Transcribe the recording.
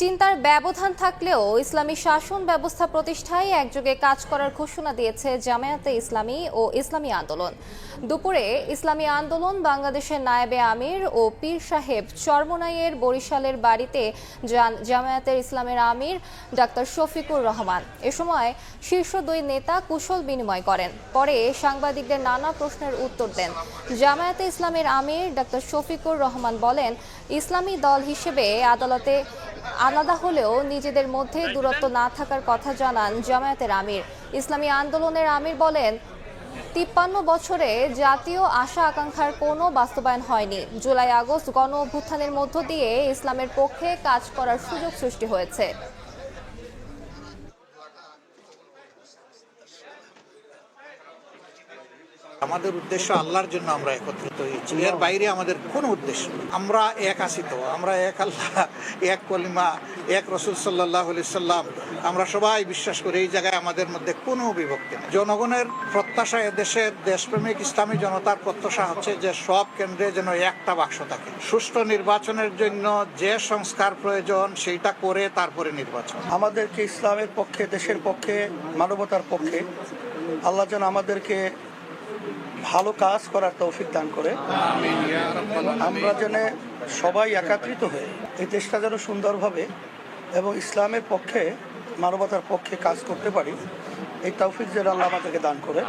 চিন্তার ব্যবধান থাকলেও ইসলামী শাসন ব্যবস্থা প্রতিষ্ঠায় একযোগে কাজ করার ঘোষণা দিয়েছে জামায়াতে ইসলামী ও ইসলামী আন্দোলন। দুপুরে ইসলামী আন্দোলন বাংলাদেশের নায়েবে আমির ও পীর সাহেব চরমনাইয়ের বরিশালের বাড়িতে যান জামায়াতের ইসলামের আমির ডাক্তার শফিকুর রহমান। এ সময় শীর্ষ দুই নেতা কুশল বিনিময় করেন। পরে সাংবাদিকদের নানা প্রশ্নের উত্তর দেন। জামায়াতে ইসলামের আমির ডাক্তার শফিকুর রহমান বলেন, ইসলামী দল হিসেবে আদালতে আলাদা হলেও নিজেদের মধ্যে দূরত্ব না থাকার কথা জানান জামায়াতের আমির। ইসলামী আন্দোলনের আমির বলেন, তিপ্পান্ন বছরে জাতীয় আশা আকাঙ্ক্ষার কোনো বাস্তবায়ন হয়নি। জুলাই আগস্ট গণ অভ্যুত্থানের মধ্য দিয়ে ইসলামের পক্ষে কাজ করার সুযোগ সৃষ্টি হয়েছে। আমাদের উদ্দেশ্য আল্লাহর জন্য আমরা একত্রিত হয়েছি। এর বাইরে আমাদের কোনো উদ্দেশ্য আমরা এক আসি তো, আমরা এক আল্লাহ, এক কলিমা, এক রসুল সাল্লাহ সাল্লাম। আমরা সবাই বিশ্বাস করি এই জায়গায় আমাদের মধ্যে কোনো বিভক্তি নেই। জনগণের প্রত্যাশা দেশের দেশপ্রেমিক ইসলামী জনতার প্রত্যাশা হচ্ছে যে সব কেন্দ্রে যেন একটা বাক্স থাকে। সুষ্ঠু নির্বাচনের জন্য যে সংস্কার প্রয়োজন সেইটা করে তারপরে নির্বাচন। আমাদেরকে ইসলামের পক্ষে, দেশের পক্ষে, মানবতার পক্ষে আল্লাহ যেন আমাদেরকে ভালো কাজ করার তৌফিক দান করে। আমরা যেন সবাই একাত্রিত হয়ে এই দেশটা যেন সুন্দরভাবে এবং ইসলামের পক্ষে, মানবতার পক্ষে কাজ করতে পারি, এই তৌফিক যেন আল্লাহ আমাদেরকে দান করে।